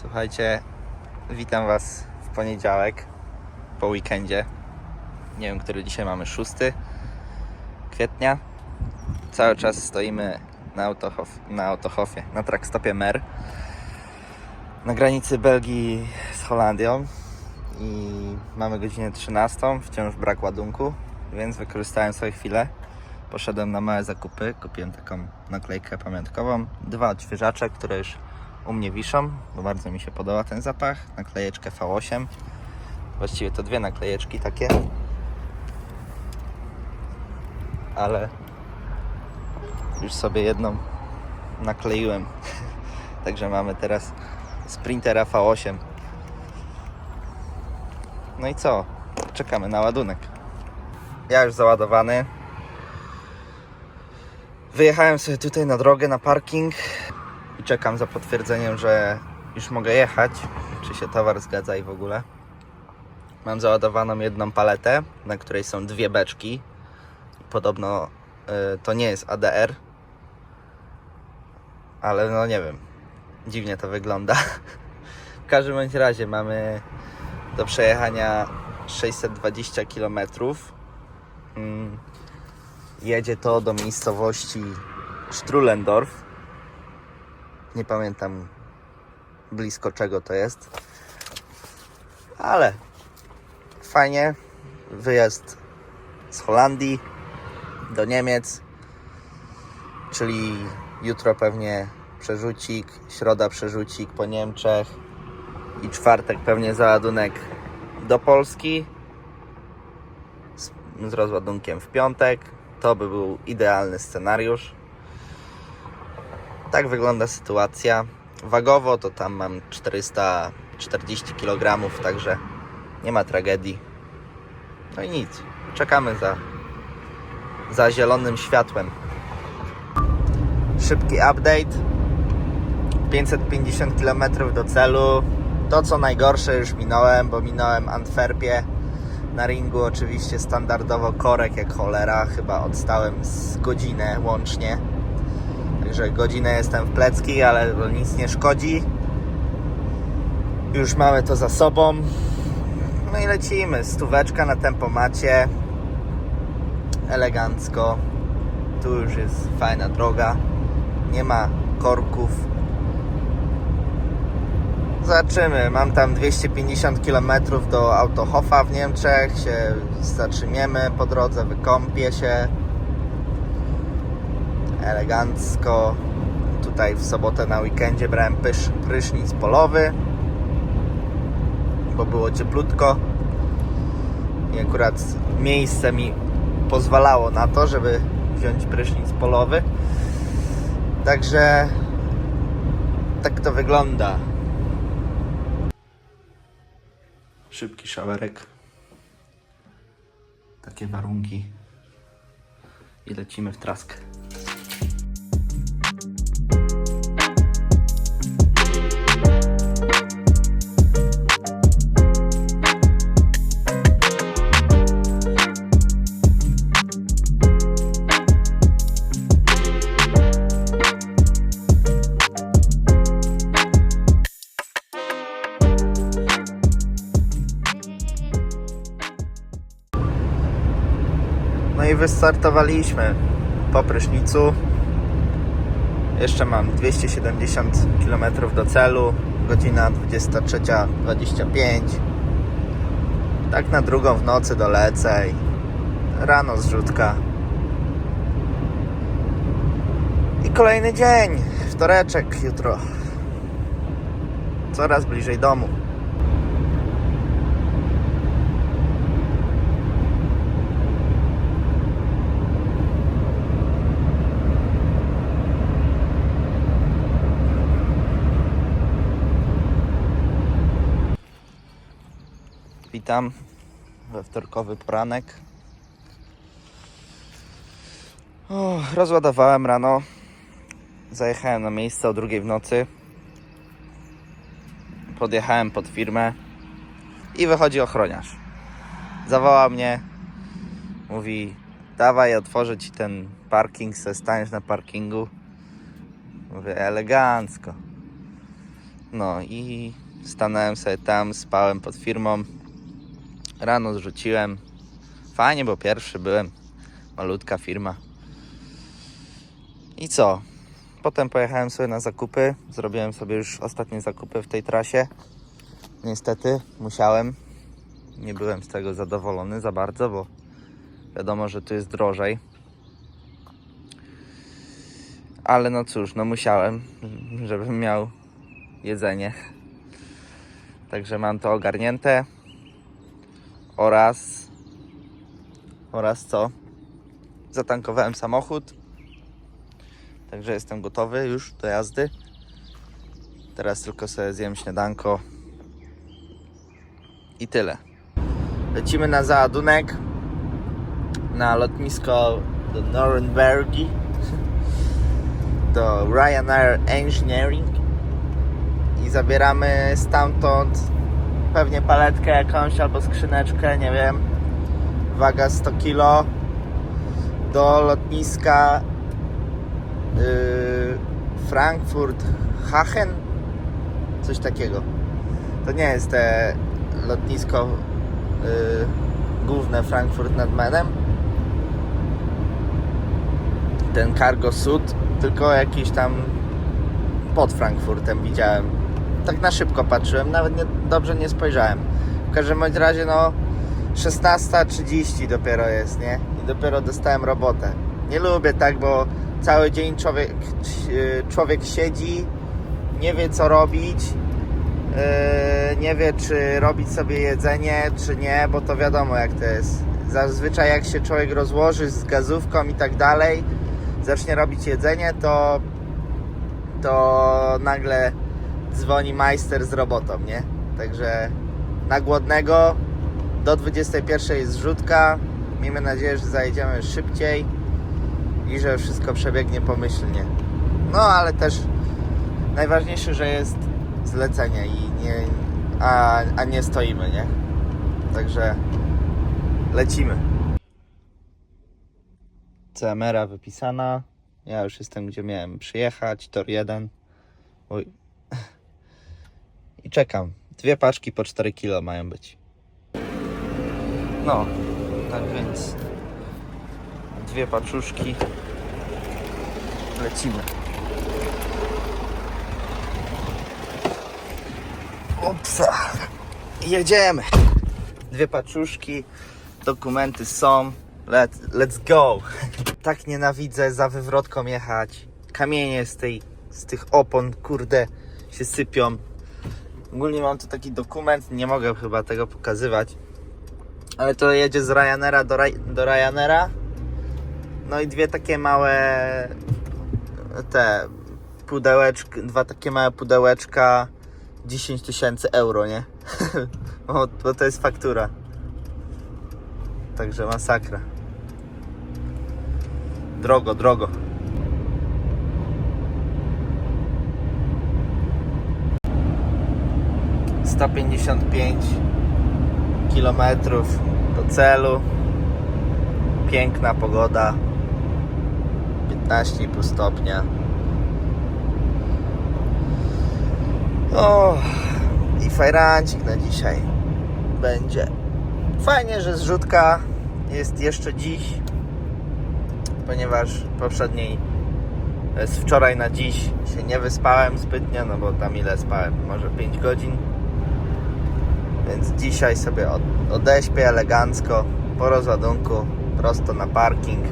Słuchajcie, witam Was w poniedziałek po weekendzie. Nie wiem, który dzisiaj mamy 6 kwietnia. Cały czas stoimy na, Autohof, na Autohofie, na trackstopie Mer na granicy Belgii z Holandią i mamy godzinę 13, wciąż brak ładunku, więc wykorzystałem sobie chwilę. Poszedłem na małe zakupy, kupiłem taką naklejkę pamiątkową, dwa odświeżacze, które już u mnie wiszą, bo bardzo mi się podoba ten zapach, naklejeczkę V8. Właściwie to dwie naklejeczki takie. Ale już sobie jedną nakleiłem. Także mamy teraz Sprintera V8. No i co? Czekamy na ładunek. Ja już załadowany. Wyjechałem sobie tutaj na drogę, na parking czekam za potwierdzeniem, że już mogę jechać. Czy się towar zgadza i w ogóle. Mam załadowaną jedną paletę, na której są dwie beczki. Podobno y, to nie jest ADR, ale no nie wiem. Dziwnie to wygląda. W każdym bądź razie mamy do przejechania 620 km. Mm, Jedzie to do miejscowości Strulendorf. Nie pamiętam blisko czego to jest. Ale fajnie. Wyjazd z Holandii do Niemiec. Czyli jutro pewnie przerzucik, środa przerzucik po Niemczech i czwartek pewnie załadunek do Polski z, z rozładunkiem w piątek. To by był idealny scenariusz. Tak wygląda sytuacja. Wagowo to tam mam 440 kg, także nie ma tragedii. No i nic. Czekamy za, za zielonym światłem. Szybki update. 550 km do celu. To co najgorsze już minąłem, bo minąłem Antwerpię. Na ringu oczywiście standardowo korek jak cholera. Chyba odstałem z godzinę łącznie. Także godzinę jestem w plecki, ale nic nie szkodzi. Już mamy to za sobą. No i lecimy. Stóweczka na tempomacie. Elegancko. Tu już jest fajna droga. Nie ma korków. Zobaczymy. Mam tam 250 km do Autohofa w Niemczech. Się zatrzymiemy po drodze, wykąpię się. Elegancko. Tutaj w sobotę na weekendzie brałem pysz, prysznic polowy, bo było cieplutko. I akurat miejsce mi pozwalało na to, żeby wziąć prysznic polowy. Także tak to wygląda. Szybki szawerek. Takie warunki. I lecimy w traskę. Wystartowaliśmy po prysznicu. Jeszcze mam 270 km do celu. Godzina 23.25. Tak na drugą w nocy dolecę i rano zrzutka. I kolejny dzień, wtoreczek jutro. Coraz bliżej domu. Witam we wtorkowy poranek. O, rozładowałem rano. Zajechałem na miejsce o drugiej w nocy. Podjechałem pod firmę i wychodzi ochroniarz. Zawołał mnie. Mówi: Dawaj, otworzę ci ten parking, se staniesz na parkingu. Mówię: Elegancko. No i stanąłem sobie tam, spałem pod firmą. Rano zrzuciłem. Fajnie, bo pierwszy byłem. Malutka firma. I co? Potem pojechałem sobie na zakupy. Zrobiłem sobie już ostatnie zakupy w tej trasie. Niestety musiałem. Nie byłem z tego zadowolony za bardzo, bo wiadomo, że tu jest drożej. Ale no cóż, no musiałem, żebym miał jedzenie. Także mam to ogarnięte. Oraz oraz co? Zatankowałem samochód. Także jestem gotowy już do jazdy. Teraz tylko sobie zjem śniadanko. I tyle. Lecimy na załadunek na lotnisko do Norenbergi do Ryanair Engineering i zabieramy stamtąd pewnie paletkę jakąś albo skrzyneczkę, nie wiem. Waga 100 kg do lotniska yy, Frankfurt Hachen? Coś takiego. To nie jest te lotnisko yy, główne Frankfurt nad Menem. Ten Cargo Sud tylko jakiś tam pod Frankfurtem widziałem tak na szybko patrzyłem nawet nie, dobrze nie spojrzałem w każdym razie no 16.30 dopiero jest, nie? I dopiero dostałem robotę. Nie lubię tak, bo cały dzień człowiek, człowiek siedzi, nie wie co robić, yy, nie wie czy robić sobie jedzenie, czy nie, bo to wiadomo jak to jest. Zazwyczaj jak się człowiek rozłoży z gazówką i tak dalej, zacznie robić jedzenie, to to nagle dzwoni majster z robotą, nie? Także na głodnego do 21 jest zrzutka. Miejmy nadzieję, że zajedziemy szybciej i że wszystko przebiegnie pomyślnie. No ale też najważniejsze, że jest zlecenie i nie, a, a nie stoimy, nie? Także lecimy. CMR wypisana. Ja już jestem gdzie miałem przyjechać. Tor 1. Oj. I czekam. Dwie paczki po 4 kilo mają być. No, tak więc dwie paczuszki. Lecimy. Opsa. Jedziemy. Dwie paczuszki, dokumenty są. Let, let's go. Tak nienawidzę za wywrotką jechać. Kamienie z tej, z tych opon, kurde, się sypią. Ogólnie mam tu taki dokument, nie mogę chyba tego pokazywać ale to jedzie z Ryanaira do, Ry- do. No i dwie takie małe te pudełeczki, dwa takie małe pudełeczka 10 tysięcy euro, nie? bo, bo to jest faktura. Także masakra. Drogo, drogo. Sto pięćdziesiąt pięć kilometrów do celu. Piękna pogoda. 15,5 stopnia. O, i fajrancik na dzisiaj będzie. Fajnie, że zrzutka jest jeszcze dziś, ponieważ poprzedniej z wczoraj na dziś się nie wyspałem zbytnio, no bo tam ile spałem? Może 5 godzin. Więc dzisiaj sobie od, odeśpię elegancko po rozładunku prosto na parking.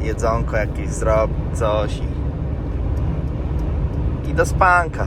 Jedzonko jakieś zrob, coś i, i do spanka.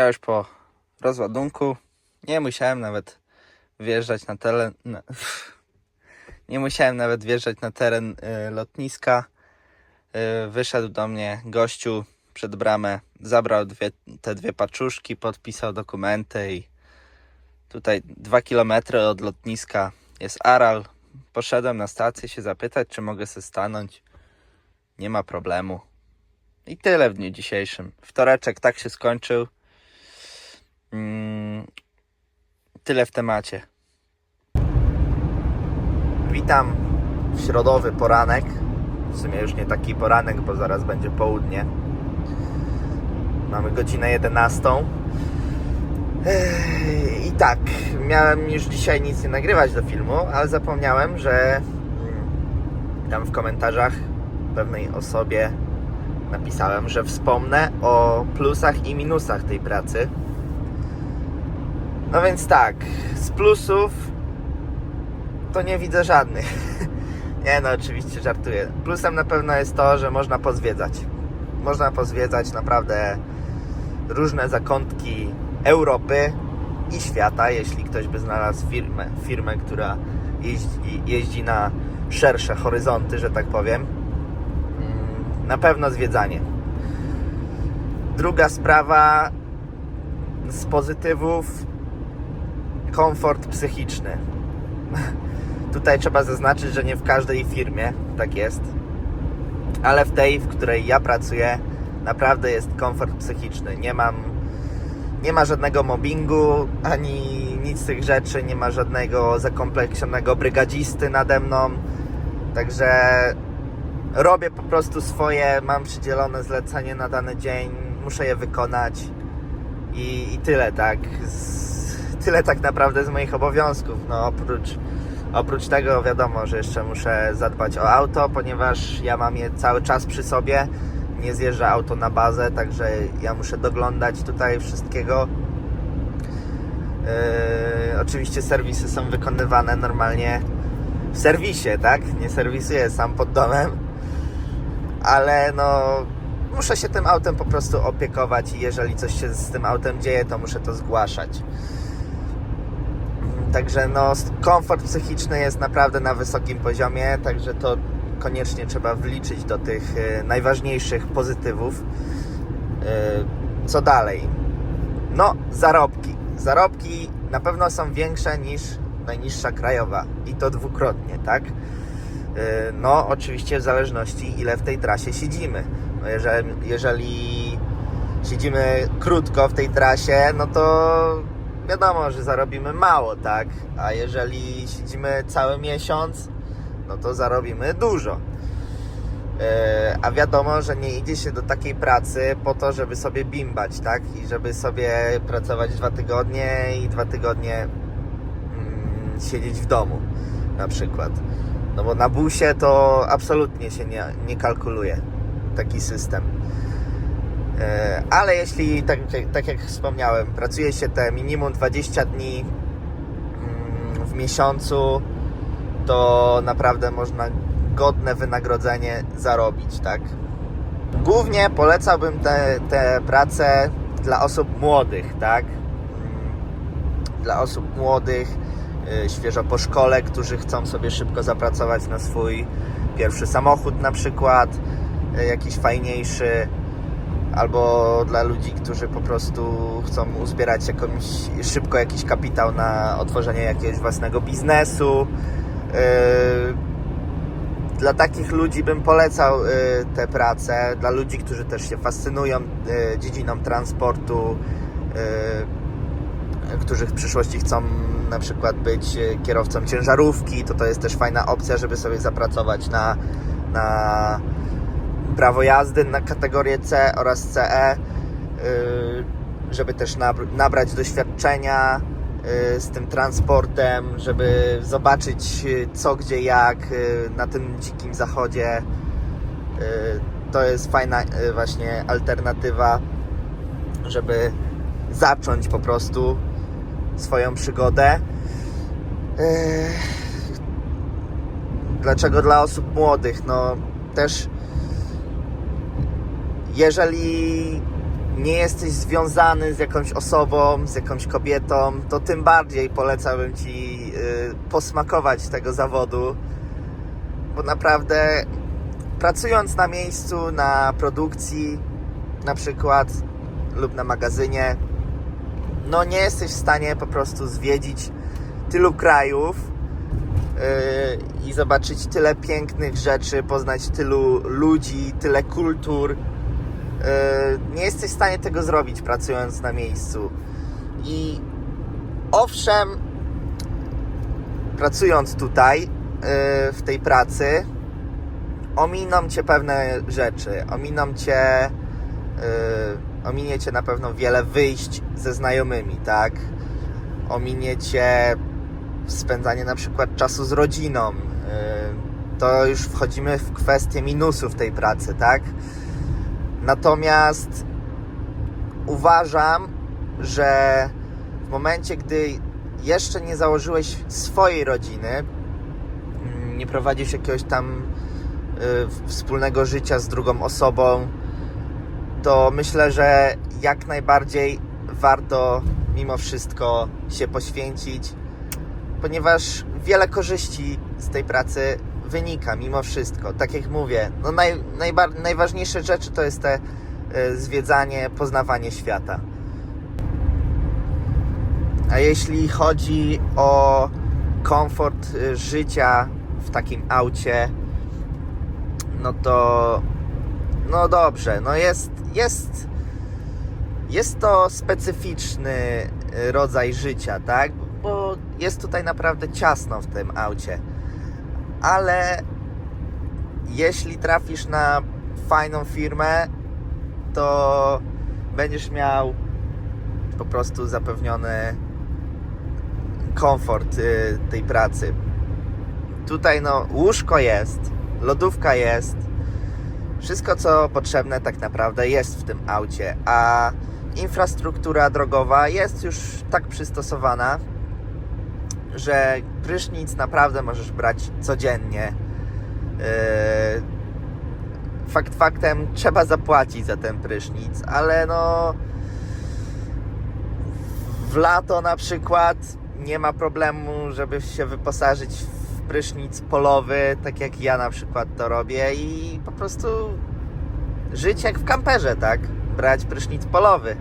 Ja już po rozładunku nie musiałem nawet wjeżdżać na teren. Nie musiałem nawet wjeżdżać na teren y, lotniska. Yy, Wyszedł do mnie gościu przed bramę, zabrał dwie, te dwie paczuszki, podpisał dokumenty i tutaj dwa kilometry od lotniska jest Aral. Poszedłem na stację się zapytać, czy mogę sobie stanąć. Nie ma problemu. I tyle w dniu dzisiejszym. Wtoreczek tak się skończył. Mm, tyle w temacie. Witam w środowy poranek. W sumie już nie taki poranek, bo zaraz będzie południe. Mamy godzinę 11. Ech, I tak, miałem już dzisiaj nic nie nagrywać do filmu, ale zapomniałem, że mm, tam w komentarzach pewnej osobie napisałem, że wspomnę o plusach i minusach tej pracy. No więc tak, z plusów to nie widzę żadnych. nie no, oczywiście żartuję. Plusem na pewno jest to, że można pozwiedzać. Można pozwiedzać naprawdę różne zakątki Europy i świata, jeśli ktoś by znalazł firmę, firmę która jeździ, jeździ na szersze horyzonty, że tak powiem. Mm, Na pewno zwiedzanie. Druga sprawa z pozytywów komfort psychiczny. Tutaj trzeba zaznaczyć, że nie w każdej firmie tak jest, ale w tej, w której ja pracuję, naprawdę jest komfort psychiczny. Nie mam, nie ma żadnego mobbingu ani nic z tych rzeczy, nie ma żadnego zakompleksionego brygadzisty nade mną. Także robię po prostu swoje, mam przydzielone zlecenie na dany dzień, muszę je wykonać i, i tyle, tak. Z, tyle tak naprawdę z moich obowiązków. No oprócz, oprócz tego wiadomo, że jeszcze muszę zadbać o auto, ponieważ ja mam je cały czas przy sobie. Nie zjeżdża auto na bazę, także ja muszę doglądać tutaj wszystkiego. Yy, oczywiście serwisy są wykonywane normalnie w serwisie, tak? Nie serwisuję sam pod domem, ale no muszę się tym autem po prostu opiekować i jeżeli coś się z tym autem dzieje, to muszę to zgłaszać. Także no, komfort psychiczny jest naprawdę na wysokim poziomie, także to koniecznie trzeba wliczyć do tych e, najważniejszych pozytywów. E, co dalej? No, zarobki. Zarobki na pewno są większe niż najniższa krajowa i to dwukrotnie, tak? E, No, oczywiście w zależności ile w tej trasie siedzimy. No, jeżeli, jeżeli siedzimy krótko w tej trasie, no to wiadomo, że zarobimy mało, tak? A jeżeli siedzimy cały miesiąc, no to zarobimy dużo. E, A wiadomo, że nie idzie się do takiej pracy po to, żeby sobie bimbać, tak? I żeby sobie pracować dwa tygodnie i dwa tygodnie mm, siedzieć w domu, na przykład. No bo na busie to absolutnie się nie, nie kalkuluje taki system. E, Ale jeśli, tak, tak jak wspomniałem, pracuje się te minimum 20 dni mm, w miesiącu, to naprawdę można godne wynagrodzenie zarobić, tak? Głównie polecałbym te, te prace dla osób młodych, tak? Mm, Dla osób młodych, y, świeżo po szkole, którzy chcą sobie szybko zapracować na swój pierwszy samochód na przykład, y, jakiś fajniejszy, albo dla ludzi, którzy po prostu chcą uzbierać jakąś, szybko jakiś kapitał na otworzenie jakiegoś własnego biznesu. Yy, Dla takich ludzi bym polecał yy, te prace. Dla ludzi, którzy też się fascynują yy, dziedziną transportu, którzy w przyszłości chcą na przykład być kierowcą ciężarówki, to to jest też fajna opcja, żeby sobie zapracować na, na prawo jazdy na kategorię C oraz CE, yy, żeby też nabr- nabrać doświadczenia yy, z tym transportem, żeby zobaczyć yy, co, gdzie, jak na tym dzikim zachodzie. To jest fajna właśnie alternatywa, żeby zacząć po prostu swoją przygodę. Dlaczego dla osób młodych? No też jeżeli nie jesteś związany z jakąś osobą, z jakąś kobietą, to tym bardziej polecałbym Ci y, posmakować tego zawodu, bo naprawdę pracując na miejscu, na produkcji, na przykład, lub na magazynie, no nie jesteś w stanie po prostu zwiedzić tylu krajów yy, i zobaczyć tyle pięknych rzeczy, poznać tylu ludzi, tyle kultur. Yy, nie jesteś w stanie tego zrobić pracując na miejscu. I owszem, pracując tutaj, yy, w tej pracy, ominą cię pewne rzeczy, ominą cię, yy, ominie cię na pewno wiele wyjść ze znajomymi, tak? Ominie cię spędzanie na przykład czasu z rodziną. To już wchodzimy w kwestię minusów tej pracy, tak? Natomiast uważam, że w momencie, gdy jeszcze nie założyłeś swojej rodziny, mm, nie prowadzisz jakiegoś tam y, wspólnego życia z drugą osobą, to myślę, że jak najbardziej warto mimo wszystko się poświęcić, ponieważ wiele korzyści z tej pracy wynika mimo wszystko. Tak jak mówię, no naj, najbar- najważniejsze rzeczy to jest te y, zwiedzanie, poznawanie świata. A jeśli chodzi o komfort y, życia w takim aucie, no to no dobrze, no jest jest jest to specyficzny y, rodzaj życia, tak? Bo jest tutaj naprawdę ciasno w tym aucie. Ale jeśli trafisz na fajną firmę, to będziesz miał po prostu zapewniony komfort y, tej pracy. Tutaj no łóżko jest, lodówka jest, wszystko co potrzebne tak naprawdę jest w tym aucie, a infrastruktura drogowa jest już tak przystosowana, że prysznic naprawdę możesz brać codziennie. Yy, Fakt faktem trzeba zapłacić za ten prysznic, ale no w lato na przykład nie ma problemu, żeby się wyposażyć w prysznic polowy, tak jak ja na przykład to robię i po prostu żyć jak w kamperze, tak? Brać prysznic polowy.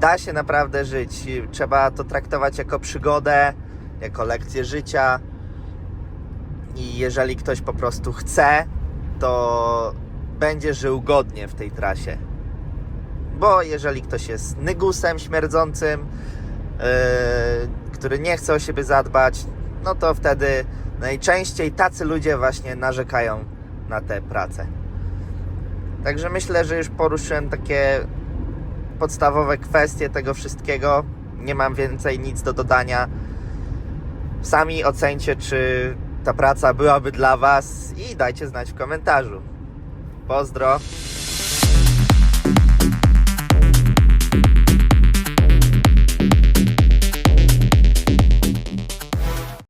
Da się naprawdę żyć. Trzeba to traktować jako przygodę, jako lekcję życia. I jeżeli ktoś po prostu chce, to będzie żył godnie w tej trasie. Bo jeżeli ktoś jest nygusem śmierdzącym, yy, który nie chce o siebie zadbać, no to wtedy najczęściej tacy ludzie właśnie narzekają na tę pracę. Także myślę, że już poruszyłem takie podstawowe kwestie tego wszystkiego. Nie mam więcej nic do dodania. Sami ocencie, czy ta praca byłaby dla Was i dajcie znać w komentarzu. Pozdro!